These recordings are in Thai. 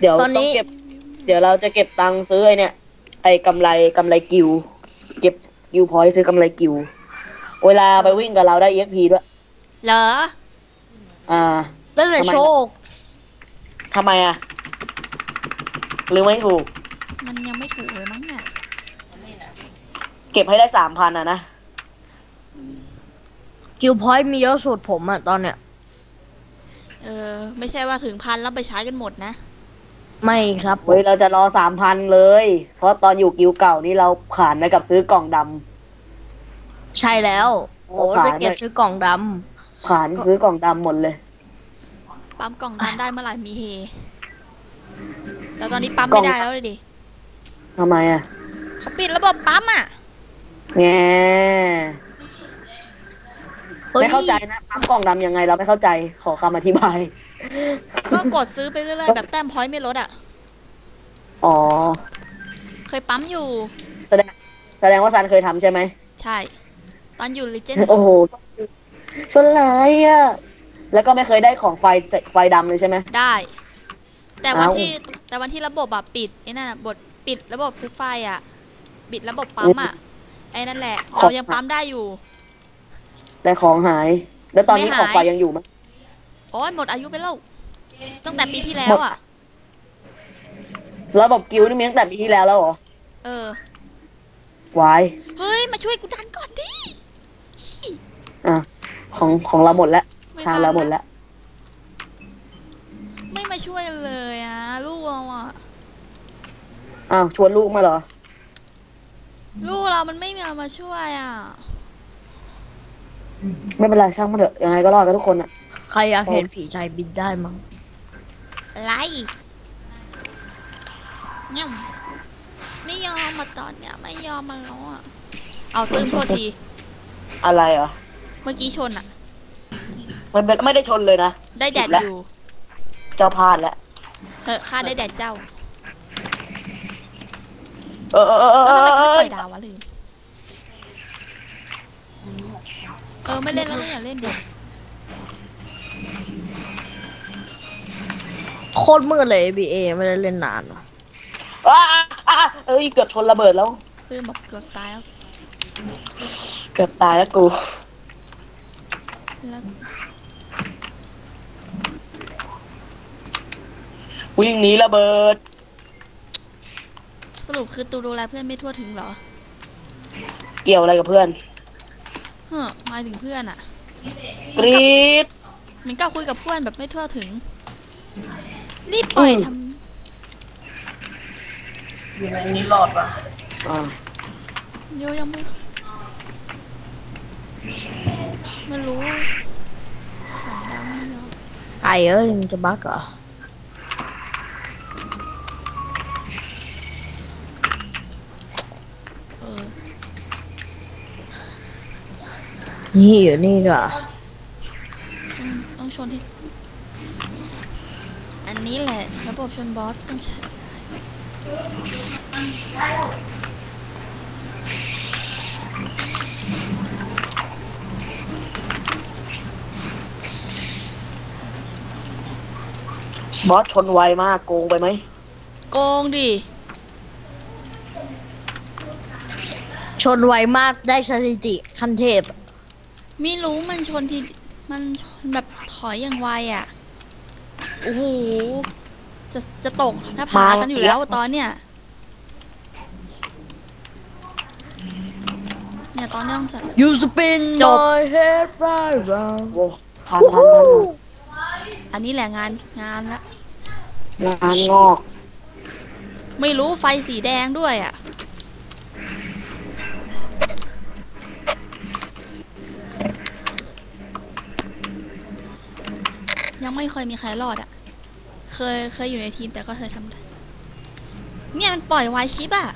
เดี๋ยวตอนนี้งเก็บ เดี๋ยวเราจะเก็บตังค์ซื้อไอเนี่ย ไอกำไรกำไรกิว เก็บกิวพอยต์ซื้อกำไรกิว เวลาไปวิ่งกับเราได้ EXP ด้วย เหรออ่านั่นแหละทำไมโชค ทำไมอะหรือไม่ถูก มันยังไม่ถูกเลยมั้งอะเก็บให้ได้สามพันอะนะคิวพอยต์มีเยอะสุดผมอะตอนเนี้ย เออ ไม่ใช่ว่าถึงพันแล้วไปใช้กันหมดนะ ไม่ครับเฮ้ยเราจะรอสามพันเลย เพราะตอนอยู่กิวเก่านี่เราผ่านไปกับซื้อกล่องดำใช่แล้ว โอ้โอ้ผ่านจะเก็บซื้อกล่องดผ่านซื้อกล่องดำหมดเลย ปั๊มกล่องนั้นได้เมื่อไหร่มีเฮแล้วตอนนี้ปั๊มไม่ได้แล้วเลยดิทำไมอะเขาปิดระบบปั๊มอะ แงำฮ้ย ไม่เข้าใจนะปั๊มกล่องดำยังไงเราไม่เข้าใจขอคำอธิบาย ก็กดซื้อไปเรื่อยๆแบบแต้มพอยต์ไม่ลดอะ อ๋อ เคยปั๊มอยู่ แสดง แสดงว่าซันเคยทำใช่ไหม ใช่ ตอนอยู่ลิเจนโอ้โหชนร้ายอะ แล้วก็ไม่เคยได้ของไฟไฟดำเลยใช่ไหม ได้ แต่วันเอ้าที่แต่วันที่ระบบอะปิดไอ้นั่นอะบทปิดระบบซื้อไฟอะปิดระบบปั๊มอะไอ้นั่นแหละ เรายังปั๊มได้อยู่ แต่ของหาย แล้วตอนนี้ไม่ขหาย องไฟยังอยู่ไหมโอ้ยหมดอายุไปแล้วตั้งแต่ปีที่แล้วอะระบบกิ้วนี่มีตั้งแต่ปีที่แล้วแล้วเหรอเออ วายเฮ้ย มาช่วยกูดันก่อนดิชี่อะของของเราหมดแล้วไม่ทางทันเราหมดแล้ว ไม่มาช่วยเลยอะลูกเราอะอ้าวชวนลูกมาเหรอ ลูกเรามันไม่มีมาช่วยอะ ไม่เป็นไรช่างมันเถอะยังไงก็รอดกันทุกคนอะ ใครอยากเห็นผีไทยบินได้มั้งอะไรเงี้ยไม่ยอมมาตอนเนี้ยไม่ยอมมาแล้วอะเอาตื้มโทษที อะไรเหรอ เมื่อกี้ชนอะมันเป็นไม่ได้ชนเลยนะ ได้แดดผิดแล้วอยู่ เจ้าพลาดแล้วเฮ้ข้าได้แดดเจ้า เออเออเออเออแล้วทำไมเอไม่อปล่อยดาววะลืมเออ ไม่เล่นแล้วก็อย่าเล่นดิโคตรมืดเลย ABA ไม่ได้เล่นนานว่ะอ้าอ้าเอ้ยเกือบชนระเบิดแล้ว ปืนบอกเกือบตายแล้วเกือบตายแล้วกูแล้ววิ่งหนีระเบิด สรุปคือตูดูแลเพื่อนไม่ทั่วถึงเหรอ เกี่ยวอะไรกับเพื่อน เฮ้อหมายถึงเพื่อนอะกรีดมันก็คุยกับเพื่อนแบบไม่ทั่วถึงรีบปล่อยอืมทอยู่ในนี้รอดปะอ่าำโยยังไม่ไม่รู้สัญญาณไม่ยอมไอเอ้ยมันจะบักเหรอเอ นี่อยู่นี่ด้วยต้องต้องชนให้อันนี้แหละ ระบบชนบอสต้องใช้บอสชนไวมากโกงไปไหมโกงดิชนไวมากได้สถิติขั้นเทพ ไม่รู้มันชนทีมันชนแบบถอยอย่างไวอะ โอ้โห จะจะตกหน้าผากันอยู่แล้วตอนเนี้ย เนี่ยตอนเนี้ยต้องใส่ You spin จบ my head right round โว้ทันทันทันทันอันนี้แหละงานงานละงานงอก ไม่รู้ไฟสีแดงด้วยอะ ยังไม่เคยมีใครรอดอะ เคยเคยอยู่ในทีมแต่ก็เคยทำได้ เนี่ยมันปล่อยไวชิปอะ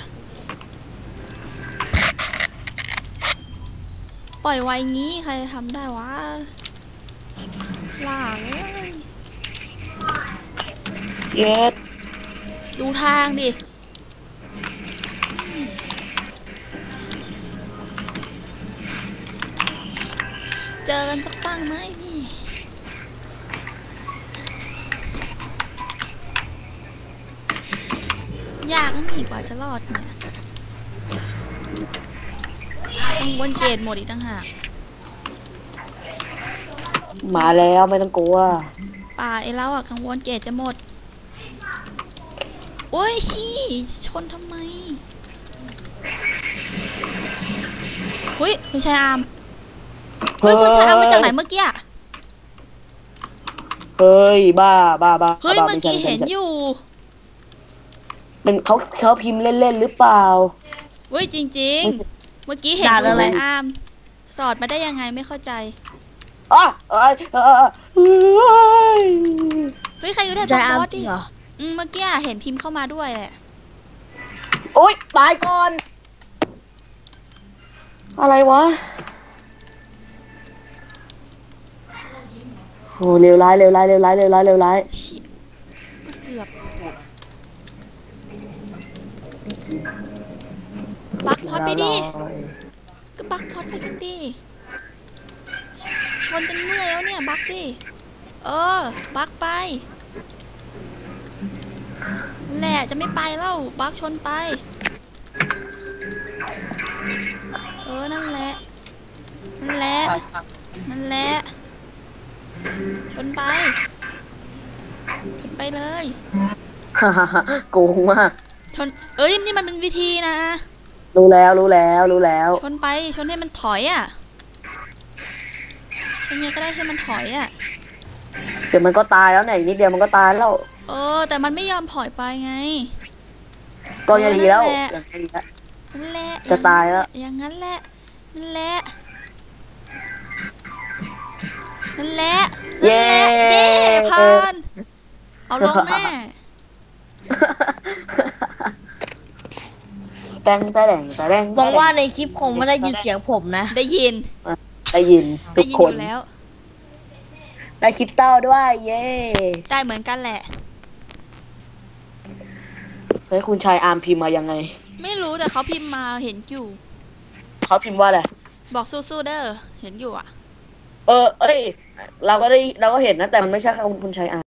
ปล่อยไวงี้ใครจะทำได้วะล่าเลยเย็ดดูทางดิเจอกันสักตั้งไหมพี่ ยากนั่นอีกกว่าจะรอดเนี่ยกังวลเกตหมดอีกต่างหากมาแล้วไม่ต้องกลัว ป่าไอ้เราอะกังวลเกตจะหมด โอ้ยขี้ชนทำไมหุยคุณชายอามเฮ้ยคุณชายอามมาจากไหนเมื่อกี้อะเฮ้ยบ้าบ้าบ้าเฮ้ยบ้าเมื่อไใช่กี้ไใช่เห็นไใช่อยู่ เป็นเขาเขาพิมพ์เล่นๆหรือเปล่าเฮ้ยจริง ๆ เมื่อกี้เห็นด่าคุณอะไรชายอามสอดมาได้ยังไงไม่เข้าใจ อ๋อเอ้ยเอ้ยเอ้ยเฮ้ยใครอยู่แถวใจตัวอาร์บมอสจริดิงเหรออืมเมื่อกี้เห็นพิมพ์เข้ามาด้วยแหละโอ๊ยตายก่อน อะไรวะโอ้เลวร้ายเลวร้ายเลวร้ายเลวร้ายเลวร้ายชิเกือบบักพ อดไปดิก็บักพอดไปกันดิชนจนเมื่อยแล้วเนี่ยบักดิเออ บักไปนั่นแหละจะไม่ไปแล้วบักชนไป เออนั่นแหละนั่นแหละนั่นแหละชนไปชนไปเลยฮ่าฮ่าฮ่าโกงมากชนเอ้ยนี่มันเป็นวิธีนะ รู้แล้วรู้แล้วรู้แล้ว ชนไปชนให้มันถอยอะชนไงก็ได้ให้มันถอยอะเดี๋ยวมันก็ตายแล้วเนี่ยอีกนิดเดียวมันก็ตายแล้วเออ แต่มันไม่ยอมถอยไปไง ก็ยังดีแล้วนั่นแหละยังดีแล้วนั่นแหละจะตายแล้วอย่างนั้นแหละนั่นแหละนั่นแหละเย้นั่นแหละเย้ผ่านเอาลงแม่ แตงแต่แดงแต่แดงหวังว่าในคลิปคงไม่ได้ยินเสียงผมนะ ได้ยิน ได้ยินทุได้กยินคอนยู่แล้ว ได้คริสตัลด้วย เย้ ได้เหมือนกันแหละ เฮ้ยคุณชายอาร์มพิมพ์มายังไง ไม่รู้แต่เขาพิมพ์มาเห็นอยู่ เขาพิมพ์ว่าอะไร บอกสู้ๆเด้อ เห็นอยู่อะ เออ เอ้ย เราก็ได้เราก็เห็นนะแต่มันไม่ใช่คำคุณชายอาร์ม